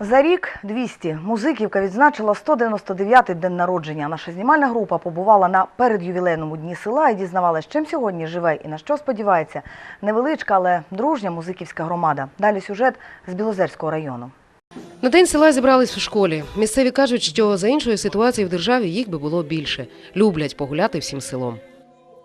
За рік 200 музиківка відзначила 199-й день народження. Наша знімальна група побувала на передювілейному дні села і дізнавалась, чим сьогодні живе і на що сподівається невеличка, але дружня музиківська громада. Далі сюжет з Білозерського району. На день села зібрались в школі. Місцеві кажуть, що за іншої ситуації в державі їх би було більше. Люблять погуляти всім селом.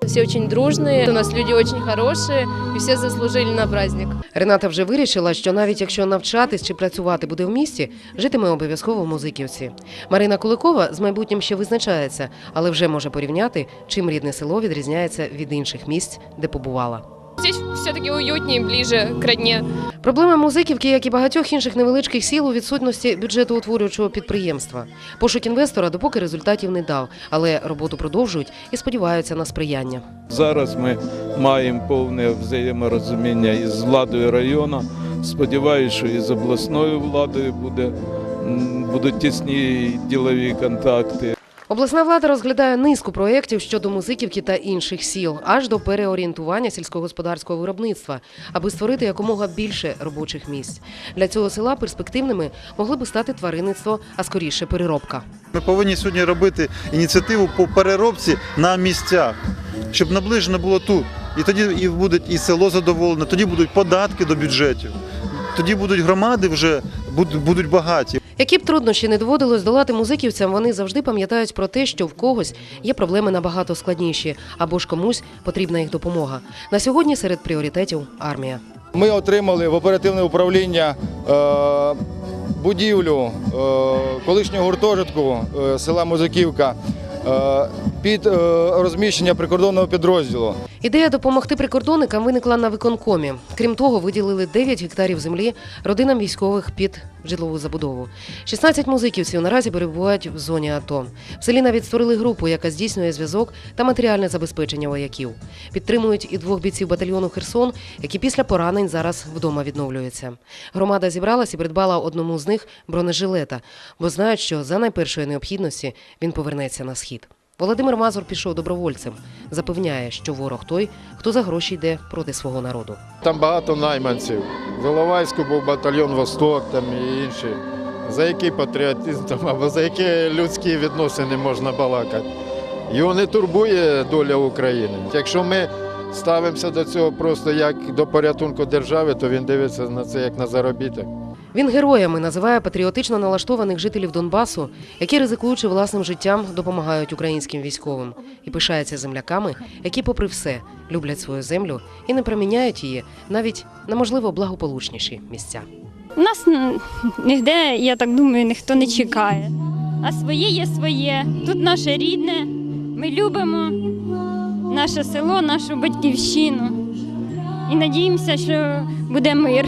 Все очень дружные, у нас люди очень хорошие, и все заслужили на праздник. Рената вже вирішила, що навіть якщо навчатись чи працювати буде в місті, житиме обов'язково в Музиківці. Марина Куликова з майбутнім ще визначається, але вже може порівняти, чим рідне село відрізняється від інших місць, де побувала. Здесь все-таки уютнее, ближе к родне. Проблема музиківки, як і багатьох інших невеличких сіл, у відсутності бюджету утворюючого підприємства. Пошук інвестора допоки результатів не дав, але роботу продовжують і сподіваються на сприяння. Зараз ми маємо повне взаєморозуміння із владою району. Сподіваюся, що і з обласною владою буде, будуть тісні ділові контакти. Обласна влада розглядає низку проєктів щодо музиківки та інших сіл, аж до переорієнтування сільськогосподарського виробництва, аби створити якомога більше робочих місць. Для цього села перспективними могли би стати тваринництво, а скоріше переробка. Ми повинні сьогодні робити ініціативу по переробці на місцях, щоб наближено було тут. І тоді і буде і село задоволене, тоді будуть податки до бюджетів, тоді будуть громади вже будуть, багаті. Які б труднощі не доводилось долати музиківцям, вони завжди пам'ятають про те, що в когось є проблеми набагато складніші, або ж комусь потрібна їх допомога. На сьогодні серед пріоритетів армія. Ми отримали в оперативне управління е, будівлю е, колишнього гуртожитку е, села Музиківка під розміщення прикордонного підрозділу. Ідея допомогти прикордонникам виникла на виконкомі. Крім того, виділили 9 гектарів землі родинам військових під житлову забудову. 16 музиківців наразі перебувають в зоні АТО. В селі навіть створили групу, яка здійснює зв'язок та матеріальне забезпечення вояків. Підтримують і двох бійців батальйону Херсон, які після поранень зараз вдома відновлюються. Громада зібралась і придбала одному з них бронежилета, бо знають, що за найпершої необхідності він повернеться на схід. Володимир Мазур пішов добровольцем. Запевняє, що ворог той, хто за гроші йде проти свого народу. Там багато найманців. В Іловайську був батальйон Восток там і інші. За який патріотизм там, або за які людські відносини можна балакати. Його не турбує доля України. Якщо ми ставимося до цього просто як до порятунку держави, то він дивиться на це як на заробіток. Він героями називає патріотично налаштованих жителів Донбасу, які, ризикуючи власним життям, допомагають українським військовим і пишається земляками, які, попри все, люблять свою землю і не проміняють її навіть на можливо благополучніші місця. Нас ніде, я так думаю, ніхто не чекає. А своє є своє. Тут наше рідне. Ми любимо наше село, нашу батьківщину. І надіємося, що буде мир.